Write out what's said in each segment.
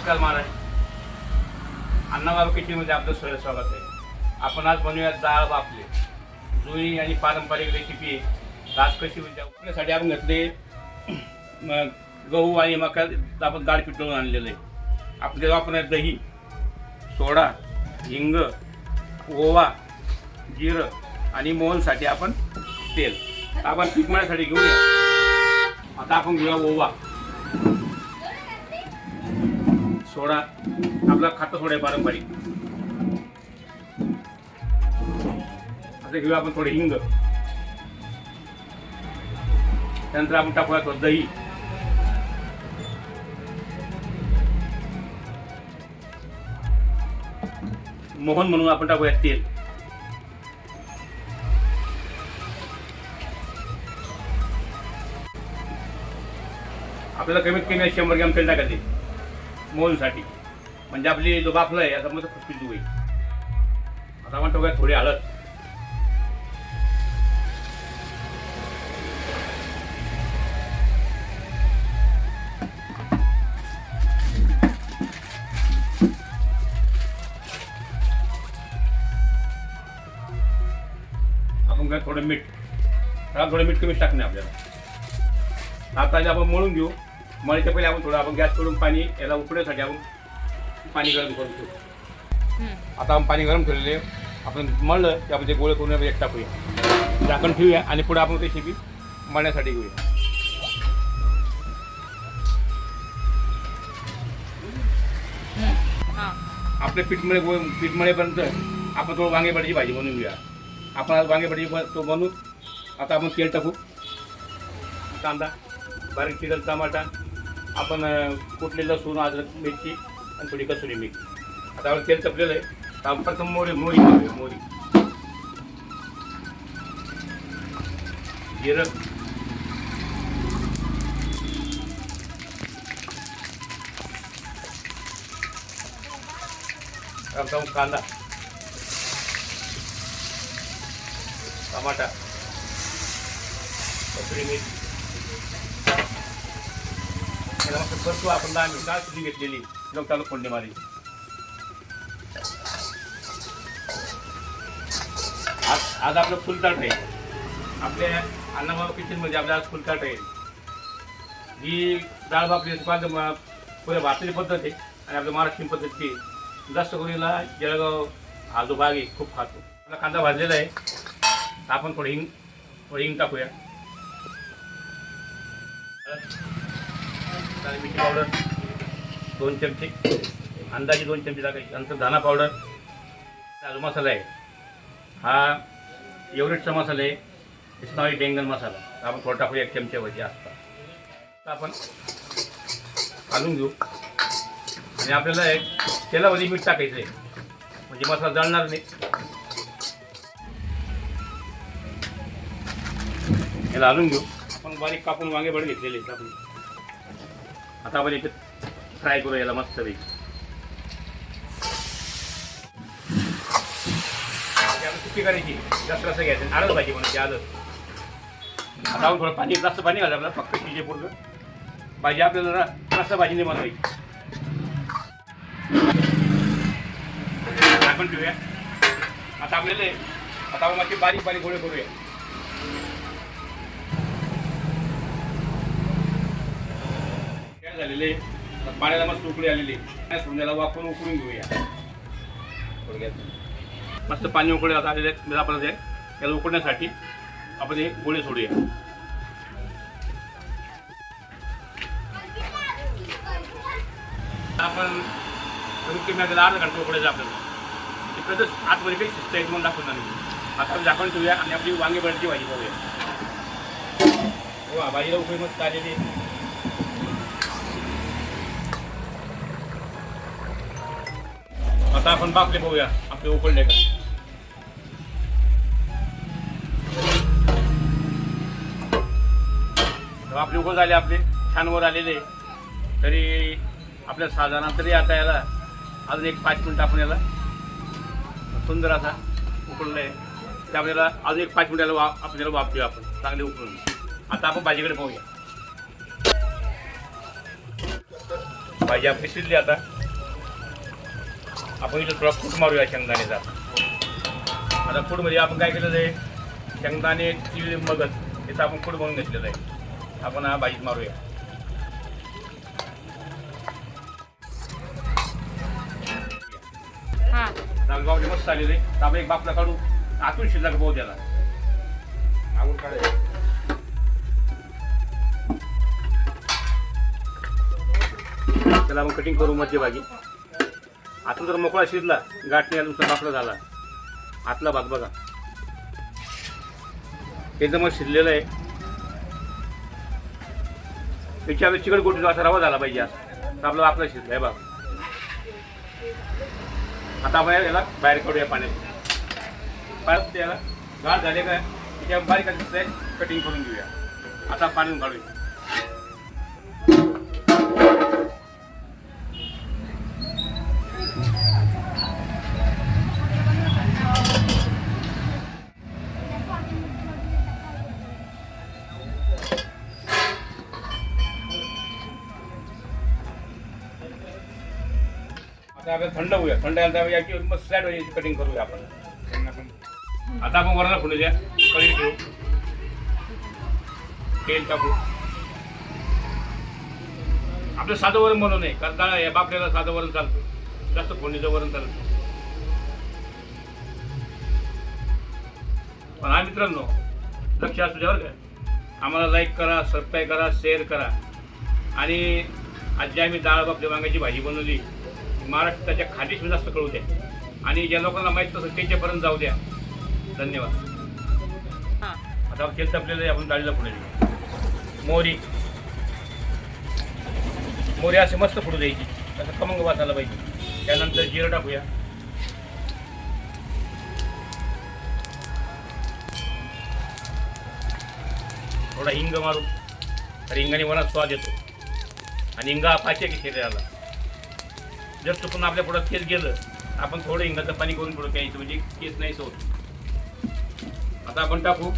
नमस्कार महाराज. अण्णाबाबा किटीमध्ये आपलं सोय स्वागत आहे. आपण आज बनवूया डाळ बापले जुनी आणि पारंपरिक रेसिपी आहे आज कशी म्हणजे आपल्यासाठी आपण घेतले. गहू आणि मका आपण डाळ पिटवून आणलेलं आहे. आपल्याला वापरणार दही सोडा हिंग ओवा जिरं आणि मोहनसाठी आपण तेल. आपण पिकमाळ्यासाठी घेऊया. आता आपण घेऊया ओवा. सोडा आपला खातं सोडा आहे पारंपरिक. असं घेऊया आपण थोडे हिंग. त्यानंतर आपण टाकूया तो दही. मोहन म्हणून आपण टाकूया तेल. आपल्याला कमीत कमी शंभर ग्रॅम तेल टाकायचे मोहनसाठी म्हणजे आपली जो बाफला आहे आता मग खुसखुशीत होईल. आता म्हणतो काय थोडी हळद. आपण काय थोडं मीठ. थोडं मीठ कमीच टाकणे आपल्याला. आता आपण मळून घेऊ. मळीच्या पहिले आपण थोडं आपण गॅस करून पाणी याला उकळण्यासाठी आपण पाणी गरम करतो आता आपण पाणी गरम ठेवलेले आपण मळलं की आपण ते गोळे करून एक टाकूया झाकण ठेवूया आणि पुढे आपण रेसिपी मळण्यासाठी घेऊया. आपल्या पीठमळे गो पीठमळेपर्यंत आपण थोडं वांगे बटाची भाजी बनवून घेऊया. आपण आज वांगे ब- तो बनवू. आता आपण तेल टाकू. कांदा बारीक चिकन टमाटा आपण कुठले लसूण अद्रक मिरची आणि थोडी कसुरी मिरची आता आपण तेल तपलेलं आहे. तर आपण प्रथम मोरी मोरी मोरी जिरं. कांदा. टमाटा. कसुरी मीठ बसू आपण दहा मिनिट डाळ घेतलेली लोक चालू मारी आज आज आपलं फुलताट आहे आपल्या अण्णाबाबा किचनमध्ये आपल्या आज फुलताट आहे ही डाळ भाकरी पुऱ्या भारताची पद्धत आहे आणि आपल्या महाराष्ट्रीयन पद्धती जास्त करूला जळगाव हा जो भाग आहे खूप खातो आपला कांदा भाजलेला आहे आपण थोडं हिंग थोडं हिंग टाकूया मिरची पावडर दोन चमचे अंदाजे दोन चमचे टाकायचे. नंतर धाना पावडर आलू मसाला आहे. हा एवरेटचा मसाला आहे. त्याचं नाव आहे बेंगन मसाला. आपण थोडं टाकूया एक चमच्यावरती असता तर आपण घालून घेऊ. आणि आपल्याला एक तेलामध्ये मीठ टाकायचं आहे. म्हणजे मसाला जळणार नाही. याला घालून घेऊ. आपण बारीक कापून वांगे भर घेतलेले आहेत आपण आता आपण याच्यात फ्राय करू याला मस्त पैकी सुट्टी करायची. जास्त रस घ्यायचं आळच भाजी म्हणायची आजच आता आपण थोडं पाणी जास्त पाणी घालायचं आपल्याला फक्त शिजे पूर्ण भाजी आपल्याला ना भाजी नाही बनवायची. आपण ठेवूया. आता आपल्याला आता आपण मग बारीक बारीक गोळे करूया. झालेले पाण्याला मस्त उकळी आलेली आहे. वापरून उकळून घेऊया. थोडक्यात. मस्त पाणी उकळी आता आलेले आहेत. आपण त्याला उकळण्यासाठी आपण हे गोळे सोडूया. आपण कमीत कमी आपल्याला अर्धा घंटा उकडायचं आपल्याला. तिकडंच आतमध्ये काही शिस्त म्हणून दाखवणार नाही. आता आपण झाकण ठेवूया आणि आपली वांगे बळची भाजी करूया हो भाजीला उकळी मस्त आलेली आता आपण बापले पाहूया आपले उकळले का आपली आपले उकळ झाले आपले छान वर आलेले. तरी आपल्या साधारण तरी आता याला अजून एक पाच मिनिट आपण याला सुंदर असा उकळलं आहे ते आपल्याला अजून एक पाच मिनिटाला वा आपल्याला वापरूया आपण चांगले उकळून. आता आपण भाजीकडे पाहूया भाजी आपली शिजली आता. आपण इथं थोडा कूट मारूया शेंगदाणेचा आता कूटमध्ये आपण काय केलेलं आहे? शेंगदाणे तीळ मगज याचा आपण कूट म्हणून घेतलेलं आहे. आपण हा भाजीत मारूया. हा. दालगावचे मस्त आलेले तर आपण एक बापला काढू. आतून शिल्लक पाहू त्याला? त्याला आपण कटिंग करू मध्यभागी आतून जर मोकळा शिजला गाठ नाही तुमचा बाकडा झाला. आतला भाग बघा. एकदम शिजलेलं आहे. त्याच्या चिकट गोटी असा रवा झाला पाहिजे असं आपला आपला शिरला आहे बाबा आता आपण याला बाहेर काढूया पाण्यात. पाण्यात त्याला गाळ झाले का? त्याच्या बारीक कटिंग करून घेऊया. आता पाणी काढूया. आता थंड होऊया. थंड झालं याची मग स्लॅड याची कटिंग करूया आपण. आता आपण वरला फुलू द्या कढी ठेवू. तेल टाकू. आपलं साधं वरण बनवू नये. कारण डाळ या बापल्याला साधं वरण चालतं. जास्त फोडणीचं वरण चालतं पण हा मित्रांनो लक्ष असू द्या बरं का. आम्हाला लाईक करा सबस्क्राईब करा शेअर करा. आणि आज जे आम्ही डाळ बापल्या वांग्याची भाजी बनवली. महाराष्ट्राच्या खादीशी जास्त कळू द्या. आणि ज्या लोकांना माहीत नसेल त्यांच्यापर्यंत जाऊ द्या. धन्यवाद. हा. आता तेल तापलेलं आपण डाळीला पुढे देऊ मोहरी. मोहरी असे मस्त फुडू द्यायची. असं खमंग वाचायला पाहिजे. त्यानंतर जिरं टाकूया. थोडा हिंग मारू. तर हिंगाने मनात स्वाद येतो. आणि हिंगा पाचशे की शरीराला. जर चुकून आपल्या पुढं केस गेलं आपण थोडं हिंगाचं पाणी करून पुढं प्यायचं म्हणजे केस नाही सोड आता आपण टाकू.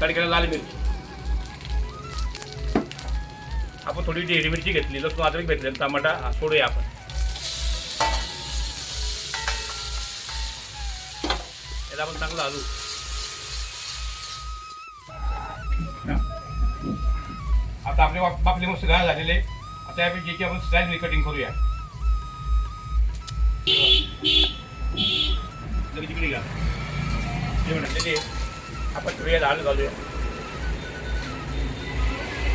तडक्याला लाल मिरची. आपण थोडी हिरवी मिरची घेतली लसूण अद्रक घेतली टमाटा सोडूया आपण. याला आपण चांगलं हलू आता आपले बापले मस्त गाळ झालेले आता आपण ज्याची आपण कटिंग करूया. तिकडे घ्या हे म्हणते आपण थोड्या लाल घालूया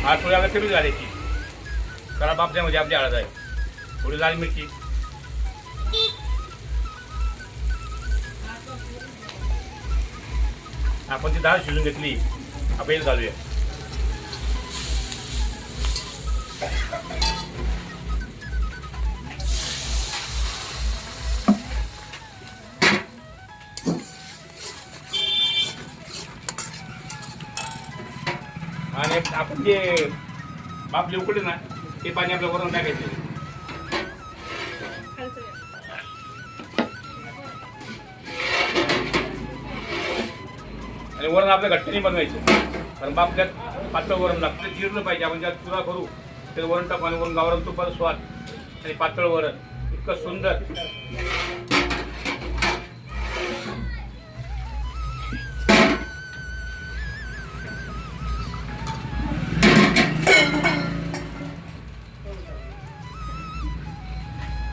हा थोडी आला कमी घालायची खराब आपल्यामध्ये आपली हळद आहे. थोडी लाल मिरची. आपण ती डाळ शिजून घेतली. आपण घालूया आणि आपण जे बापले उकडले ना ते पाणी आपल्या वरून टाकायचे. आणि वरण आपल्या घट्टीने नाही बनवायचं. कारण बापल्यात पातळ वरण लागतं जिरलं पाहिजे. आपण ज्यात चुरा करू ते वरण टाकू आणि वरून गावरण तुपाचा स्वाद आणि पातळ वरण. इतकं सुंदर.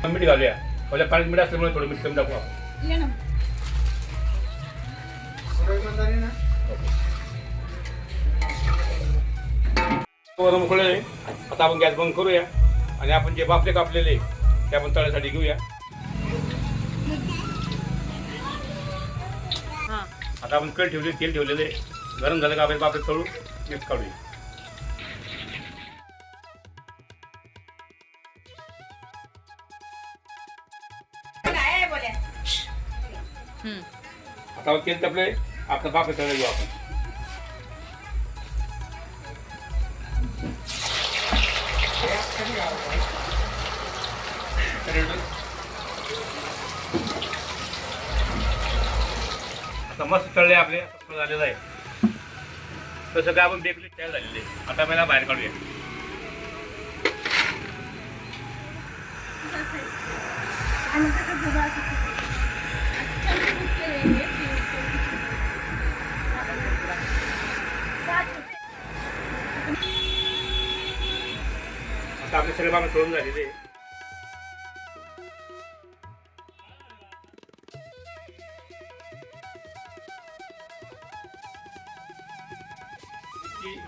मीठ घालूया. पहिल्या पाण्यात मीठ असल्यामुळे थोडं मीठ कमी टाकू आपण. वरून उकळले आता आपण गॅस बंद करूया. आणि आपण जे बापले कापलेले ते आपण तळ्यासाठी घेऊया. हा. आता आपण कळ ठेवले तेल ठेवलेले गरम झालं का आपण बापले तळू मीठ काढूया. आता तेल तापले आपलं बापले तळले घेऊ आपण आता मस्त तळले आपले झालेलं आहे. तसं काय आपण बेकली तयार झालेले आता पहिला बाहेर काढूया. आपले सगळे बाबा सोडून झालेले. आहे.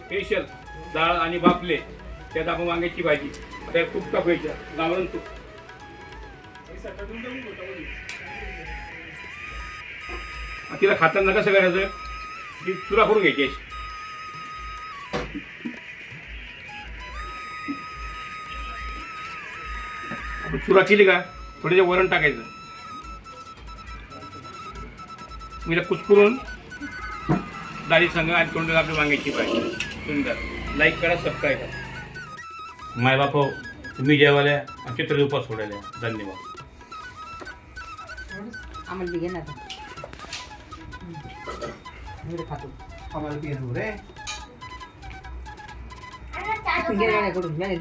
स्पेशल डाळ आणि बापले त्यात आपण वांग्याची भाजी. त्या खूप टाकायचं गावरण तूप तिला खाताना कसं करायचं? ती चुरा करून घ्यायची अशी. चुरा केली का? थोडे वरण टाकायचं. मी कुचकुरून डाळी संघ आणि तोंडाला आपली वांग्याची पाहिजे सुंदर. लाईक करा सबस्क्राईब करा. माय बाप तुम्ही जेवायला आणि चित्र उपास सोडायला धन्यवाद. आम्हाला बी घेणार खातो. आम्हाला पेरू रे. गेल्या कडून घे